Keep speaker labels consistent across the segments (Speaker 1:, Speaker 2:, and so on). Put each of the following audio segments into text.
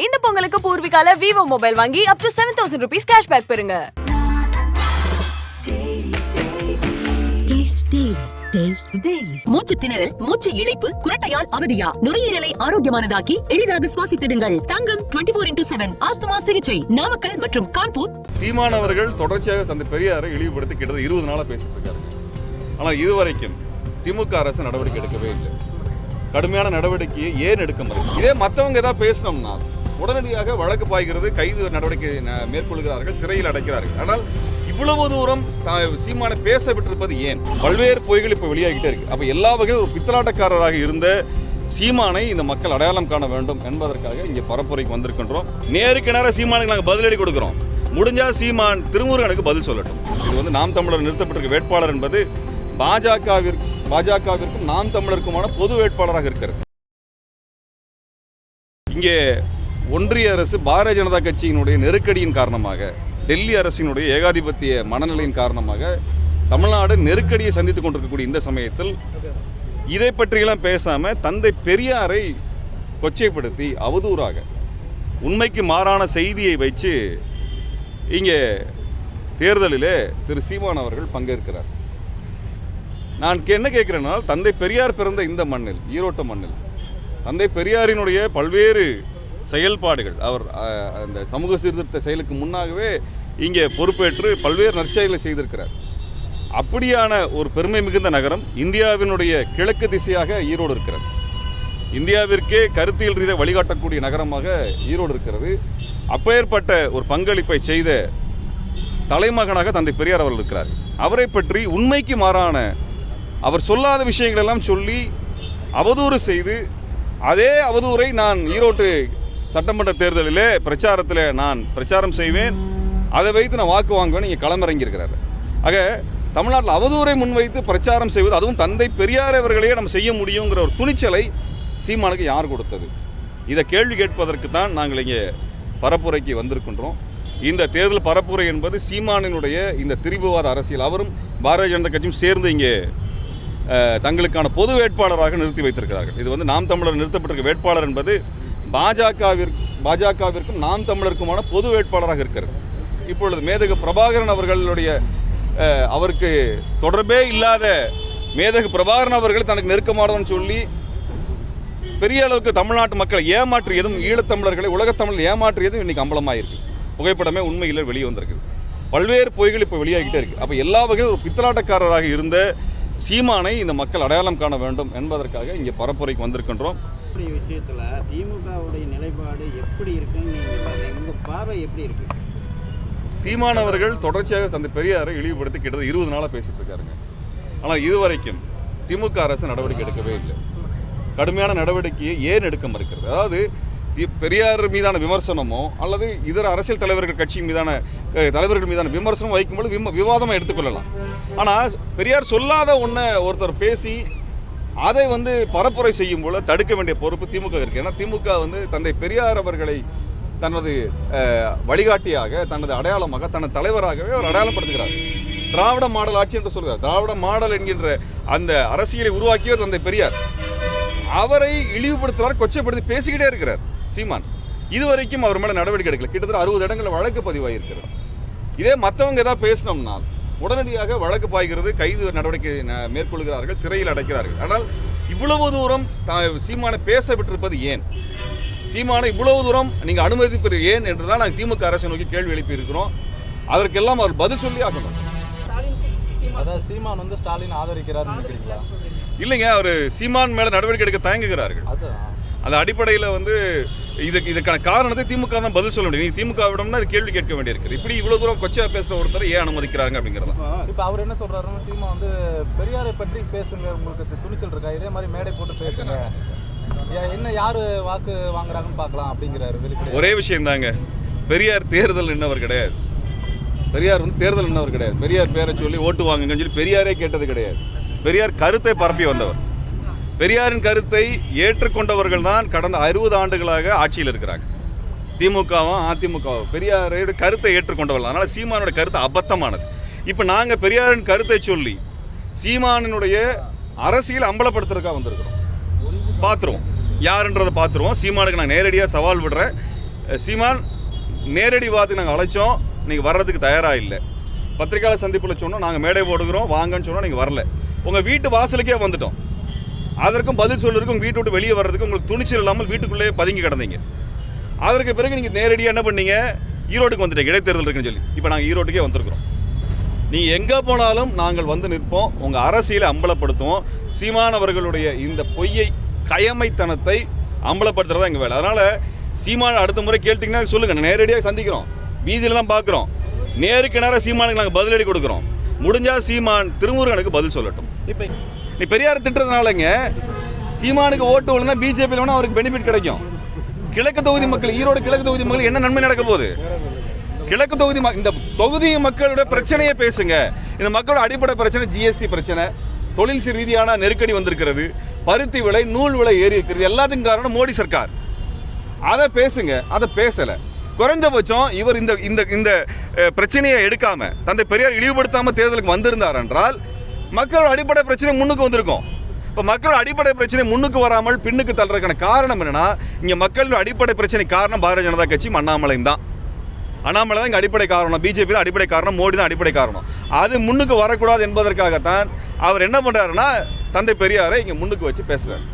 Speaker 1: இந்த பொங்கலுக்கு பூர்விகால Vivo mobile வாங்கி up to seven thousand rupees cashback பெறுங்க.
Speaker 2: மூச்சு திணறல் மூச்சு இழைப்பு குரட்டையால் அவதியா? நுரையீரலை ஆரோக்கியமானதாக்கி எளிதாக சுவாசித்திடுங்கள். Thangam twenty four into seven asthma சிகிச்சை நாமக்கல் மற்றும் கான்பூர்.
Speaker 3: சீமான் அவர்கள் தொடர்ச்சியாக தந்தை பெரியாரை இழிவுபடுத்தி கிட்டத்தட்ட இருபது நாளாக பேசிட்டு இருக்காரு ஆனால் இதுவரைக்கும் திமுக அரசு நடவடிக்கை எடுக்கவே இல்லை. கடுமையான நடவடிக்கையை ஏன் எடுக்க மறுக்கும் இதே மற்றவங்க ஏதாவது பேசினோம்னா உடனடியாக வழக்கு பாய்கிறது கைது நடவடிக்கை மேற்கொள்கிறார்கள் சிறையில் அடைக்கிறார்கள். ஆனால் இவ்வளவு தூரம் சீமானை பேச விட்டிருப்பது ஏன்? பல்வேறு பொய்கள் இப்போ வெளியாகிட்டே இருக்கு. அப்போ எல்லா வகையிலும் ஒரு பித்தலாட்டக்காரராக இருந்த சீமானை இந்த மக்கள் அடையாளம் காண வேண்டும் என்பதற்காக இங்கே பரப்புரைக்கு வந்திருக்கின்றோம். நேருக்கு நேரம் சீமானுக்கு நாங்கள் பதிலடி கொடுக்குறோம். முடிஞ்சா சீமான் திருமுருகனுக்கு பதில் சொல்லட்டும். இது வந்து நாம் தமிழர் நிறுத்தப்பட்டிருக்க வேட்பாளர் என்பது பாஜகவிற்கு பாஜகவிற்கும் நாம் தமிழருக்குமான பொது வேட்பாளராக இருக்கிறது. இங்கே ஒன்றிய அரசு பாரதிய ஜனதா கட்சியினுடைய நெருக்கடியின் காரணமாக டெல்லி அரசினுடைய ஏகாதிபத்திய மனநிலையின் காரணமாக தமிழ்நாடு நெருக்கடியை சந்தித்துக் கொண்டிருக்கக்கூடிய இந்த சமயத்தில் இதை பற்றியெல்லாம் பேசாமல் தந்தை பெரியாரை கொச்சைப்படுத்தி அவதூறாக உண்மைக்கு மாறான செய்தியை வச்சு இங்கே தேர்தலிலே திரு சீமான் அவர்கள் பங்கேற்கிறார். நான் என்ன கேட்குறேன்னா தந்தை பெரியார் பிறந்த இந்த மண்ணில் ஈரோட்ட மண்ணில் தந்தை பெரியாரினுடைய பல்வேறு செயல்பாடுகள். அவர் அந்த சமூக சீர்திருத்த செயலுக்கு முன்னாகவே இங்கே பொறுப்பேற்று பல்வேறு நற்செயலை செய்திருக்கிறார். அப்படியான ஒரு பெருமை மிகுந்த நகரம் இந்தியாவினுடைய கிழக்கு திசையாக ஈரோடு இருக்கிறது. இந்தியாவிற்கே கருத்தியல் ரீதியாக வழிகாட்டக்கூடிய நகரமாக ஈரோடு இருக்கிறது. அப்பேற்பட்ட ஒரு பங்களிப்பை செய்த தலைமகனாக தந்தை பெரியார் அவர்கள் இருக்கிறார். அவரை பற்றி உண்மைக்கு மாறான அவர் சொல்லாத விஷயங்களெல்லாம் சொல்லி அவதூறு செய்து அதே அவதூரை நான் ஈரோட்டு சட்டமன்ற தேர்தலிலே பிரச்சாரத்தில் நான் பிரச்சாரம் செய்வேன். அதை வைத்து நான் வாக்கு வாங்குவேன். இங்கே களமிறங்கியிருக்கிறாரு. ஆக தமிழ்நாட்டில் அவதூறை முன்வைத்து பிரச்சாரம் செய்வது அதுவும் தந்தை பெரியார் அவர்களையே நம்ம செய்ய முடியுங்கிற ஒரு துணிச்சலை சீமானுக்கு யார் கொடுத்தது? இதை கேள்வி கேட்பதற்கு தான் நாங்கள் இங்கே பரப்புரைக்கு வந்திருக்கின்றோம். இந்த தேர்தல் பரப்புரை என்பது சீமானினுடைய இந்த திரிபுவாத அரசியல். அவரும் பாரதிய ஜனதா கட்சியும் சேர்ந்து இங்கே தங்களுக்கான பொது வேட்பாளராக நிறுத்தி வைத்திருக்கிறார்கள். இது வந்து நாம் தமிழர் நிறுத்தப்பட்டிருக்க வேட்பாளர் என்பது பாஜகவிற்கு பாஜகவிற்கும் நாம் தமிழருக்குமான பொது வேட்பாளராக இருக்கிறது. இப்பொழுது மேதகு பிரபாகரன் அவர்களுடைய அவருக்கு தொடர்பே இல்லாத மேதகு பிரபாகரன் அவர்கள் தனக்கு நெருக்கமானவன் சொல்லி பெரிய அளவுக்கு தமிழ்நாட்டு மக்களை ஏமாற்றியதும் ஈழத்தமிழர்களை உலகத்தமிழ் ஏமாற்றியதும் இன்னைக்கு அம்பலமாயிருக்கு. புகைப்படமே உண்மையில் வெளியே வந்திருக்குது. பல்வேறு பொய்கள் இப்போ வெளியாகிட்டே இருக்கு. அப்போ எல்லா வகையும் ஒரு பித்தலாட்டக்காரராக இருந்த சீமானை இந்த மக்கள் அடையாளம் காண வேண்டும் என்பதற்காக இங்கே பரப்புரைக்கு வந்திருக்கின்றோம்.
Speaker 4: இப்படி விஷயத்தில் திமுகவுடைய நிலைப்பாடு எப்படி இருக்குன்னு நீங்கள் உங்கள் பார்வை எப்படி இருக்கு?
Speaker 3: சீமான் அவர்கள் தொடர்ச்சியாக தந்தை பெரியாரை இழிவுபடுத்தி கிட்டத்தட்ட இருபது நாளாக பேசிட்டு இருக்காருங்க. ஆனால் இதுவரைக்கும் திமுக அரசு நடவடிக்கை எடுக்கவே இல்லை. கடுமையான நடவடிக்கையை ஏன் எடுக்க மறுக்கிறது? அதாவது தி- பெரியார் மீதான விமர்சனமோ அல்லது இதர அரசியல் தலைவர்கள் கட்சி மீதான தலைவர்கள் மீதான விமர்சனம் வைக்கும்போது விம விவாதமாக எடுத்துக்கொள்ளலாம். ஆனால் பெரியார் சொல்லாத ஒன்றை ஒருத்தர் பேசி அதை வந்து பரப்புரை செய்யும் போல தடுக்க வேண்டிய பொறுப்பு திமுக இருக்கு. ஏன்னா திமுக வந்து தந்தை பெரியார் அவர்களை தனது வழிகாட்டியாக தனது அடையாளமாக தனது தலைவராகவே அவர் அடையாளப்படுத்துகிறார். திராவிட மாடல் ஆட்சி என்று சொல்கிறார். திராவிட மாடல் என்கின்ற அந்த அரசியலை உருவாக்கியவர் தந்தை பெரியார். அவரை இழிவுபடுத்துகிறார் கொச்சைப்படுத்தி பேசிக்கிட்டே இருக்கிறார் சீமான். இதுவரைக்கும் அவர் மேலே நடவடிக்கை எடுக்கல. கிட்டத்தட்ட அறுபது இடங்களில் வழக்கு பதிவாகியிருக்கிறார் இதே மற்றவங்க ஏதாவது பேசினோம்னால் உடனடியாக வழக்கு பாய்கிறது கைது நடவடிக்கை மேற்கொள்கிறார்கள் சிறையில் அடைக்கிறார்கள். ஆனால் இவ்வளவு தூரம் சீமானை பேச விட்டிருப்பது ஏன்? சீமானை இவ்வளவு தூரம் நீங்கள் அனுமதிப்பது ஏன் என்று தான் நாங்கள் திமுக அரசை நோக்கி கேள்வி எழுப்பி இருக்கிறோம் அதற்கெல்லாம் அவர் பதில் சொல்லி ஆகணும்.
Speaker 5: அதாவது சீமான் வந்து ஸ்டாலின் நினைக்கிறீங்களா?
Speaker 3: இல்லைங்க அவர் சீமான் மேலே நடவடிக்கை எடுக்க தயங்குகிறார்கள்.
Speaker 5: அதுதான்
Speaker 3: அந்த அடிப்படையில் வந்து இதுக்கு இதுக்கான காரணத்தை திமுக தான் பதில் சொல்ல முடியும். திமுக விடம்னா அது கேள்வி கேட்க வேண்டியிருக்குது. இப்படி இவ்வளோ தூரம் கொச்சையா பேசுகிற ஒருத்தர் ஏன் அனுமதிக்கிறாங்க அப்படிங்கிறதா
Speaker 4: இப்போ
Speaker 5: அவர் என்ன சொல்றாருன்னா சீமா வந்து பெரியாரை பற்றி பேசுங்க உங்களுக்கு துணிச்சல் இருக்கா? இதே மாதிரி மேடை போட்டு பேசுங்க. என்ன யாரு வாக்கு வாங்குறாங்கன்னு பார்க்கலாம் அப்படிங்கிறாரு
Speaker 3: ஒரே விஷயம் தாங்க பெரியார் தேர்தல் நின்னவர் கிடையாது. பெரியார் வந்து தேர்தல் நின்னவர் கிடையாது. பெரியார் பேரை சொல்லி ஓட்டு வாங்குங்கன்னு சொல்லி பெரியாரே கேட்டது கிடையாது. பெரியார் கருத்தை பரப்பி வந்தவர். பெரியாரின் கருத்தை ஏற்றுக்கொண்டவர்கள் தான் கடந்த அறுபது ஆண்டுகளாக ஆட்சியில் இருக்கிறாங்க. திமுகவும் அதிமுகவும் பெரியாரோட கருத்தை ஏற்றுக்கொண்டவர்கள். அதனால் சீமானோட கருத்து அபத்தமானது. இப்போ நாங்கள் பெரியாரின் கருத்தை சொல்லி சீமானினுடைய அரசியல் அம்பலப்படுத்துறதுக்காக வந்திருக்கிறோம். பார்த்துருவோம் யாருன்றதை பார்த்துருவோம் சீமானுக்கு நான் நேரடியாக சவால் விடுறேன். சீமான் நேரடி வாத்து நாங்கள் அழைச்சோம். நீங்கள் வர்றதுக்கு தயாராக இல்லை. பத்திரிகையாளர் சந்திப்பில் சொன்னோம். நாங்கள் மேடை போடுகிறோம். வாங்கன்னு சொன்னோம். நீங்கள் வரல. உங்கள் வீட்டு வாசலுக்கே வந்துட்டோம். அதற்கும் பதில் சொல்லுறதுக்கும் வீட்டு விட்டு வெளியே வர்றதுக்கு உங்களுக்கு துணிச்சல் இல்லாமல் வீட்டுக்குள்ளேயே பதுங்கி கிடந்தீங்க. அதற்கு பிறகு நீங்கள் நேரடியாக என்ன பண்ணீங்க? ஈரோட்டுக்கு வந்துட்டீங்க. இடைத்தேர்தல் இருக்குன்னு சொல்லி. இப்போ நாங்கள் ஈரோட்டுக்கே வந்திருக்கிறோம். நீ எங்கே போனாலும் நாங்கள் வந்து நிற்போம். உங்கள் அரசியலை அம்பலப்படுத்துவோம். சீமானவர்களுடைய இந்த பொய்யை கயமைத்தனத்தை அம்பலப்படுத்துறதா எங்கள் வேலை. அதனால் சீமான அடுத்த முறை கேட்டிங்கன்னா சொல்லுங்கள் நேரடியாக சந்திக்கிறோம். வீதியில் தான் பார்க்குறோம் நேருக்கு நேராக சீமானுக்கு நாங்கள் பதிலடி கொடுக்குறோம். முடிஞ்சால் சீமான் திருமுருகனுக்கு பதில் சொல்லட்டும்.
Speaker 5: இப்போ
Speaker 3: நீ பெரியார் திட்டுறதுனாலங்க சீமானுக்கு ஓட்டு விழுந்தா பிஜேபியில் வேணால் அவருக்கு பெனிஃபிட் கிடைக்கும். கிழக்கு தொகுதி மக்கள் ஈரோடு கிழக்கு தொகுதி மக்கள் என்ன நன்மை நடக்க போகுது? கிழக்கு தொகுதி ம- இந்த தொகுதி மக்களோட பிரச்சனையை பேசுங்க. இந்த மக்களோட அடிப்படை பிரச்சனை ஜிஎஸ்டி பிரச்சனை. தொழில் ரீதியான நெருக்கடி வந்திருக்கிறது. பருத்தி விலை நூல் விலை ஏறி இருக்கிறது. எல்லாத்துக்கும் காரணம் மோடி சர்க்கார். அதை பேசுங்க. அதை பேசலை. குறைஞ்சபட்சம் இவர் இந்த இந்த இந்த பிரச்சனையை எடுக்காமல் தந்தை பெரியார் இழிவுபடுத்தாமல் தேர்தலுக்கு வந்திருந்தார் என்றால் மக்களோட அடிப்படை பிரச்சனை முன்னுக்கு வந்திருக்கும். இப்போ மக்களோட அடிப்படை பிரச்சனை முன்னுக்கு வராமல் பின்னுக்கு தள்ளுறதுக்கான காரணம் என்னன்னா இங்கே மக்களோட அடிப்படை பிரச்சனை காரணம் பாரதிய ஜனதா கட்சி அண்ணாமலையும் தான். அண்ணாமலை தான் இங்கே அடிப்படை காரணம். பிஜேபி தான் அடிப்படை காரணம் மோடி தான் அடிப்படை காரணம். அது முன்னுக்கு வரக்கூடாது என்பதற்காகத்தான் அவர் என்ன பண்ணுறாருன்னா தந்தை பெரியாரை இங்கே முன்னுக்கு வச்சு பேசுகிறார்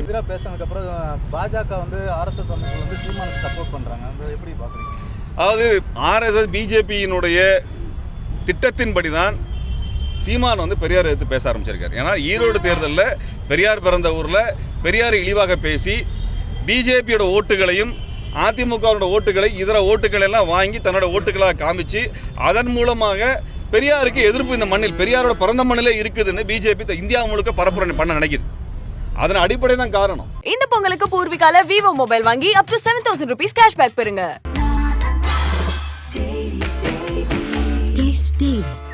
Speaker 5: எதிராக பேசினதுக்கப்புறம் பாஜக வந்து ஆர்எஸ்எஸ் வந்து சீமானுக்கு சப்போர்ட் பண்ணுறாங்க அதை எப்படி பார்க்குறீங்க
Speaker 3: அதாவது ஆர்எஸ்எஸ் பிஜேபியினுடைய திட்டத்தின்படி தான் சீமான் வந்து பெரியார் எடுத்து பேச ஆரம்பிச்சிருக்காரு. ஏன்னா ஈரோடு தேர்தலில் பெரியார் பிறந்த ஊரில் பெரியார் இழிவாக பேசி பிஜேபியோட ஓட்டுகளையும் அதிமுகவோட ஓட்டுகளை இதர ஓட்டுகளை எல்லாம் வாங்கி தன்னோட ஓட்டுகளாக காமிச்சு அதன் மூலமாக பெரியாருக்கு எதிர்ப்பு இந்த மண்ணில் பெரியாரோட பிறந்த மண்ணிலே இருக்குதுன்னு பிஜேபி இந்தியா முழுக்க பரப்புரை பண்ண நினைக்குது. அதன் அடிப்படை தான் காரணம்.
Speaker 1: இந்த பொங்கலுக்கு பூர்விகால விவோ மொபைல் வாங்கி up to seven thousand rupees cashback பெறுங்க.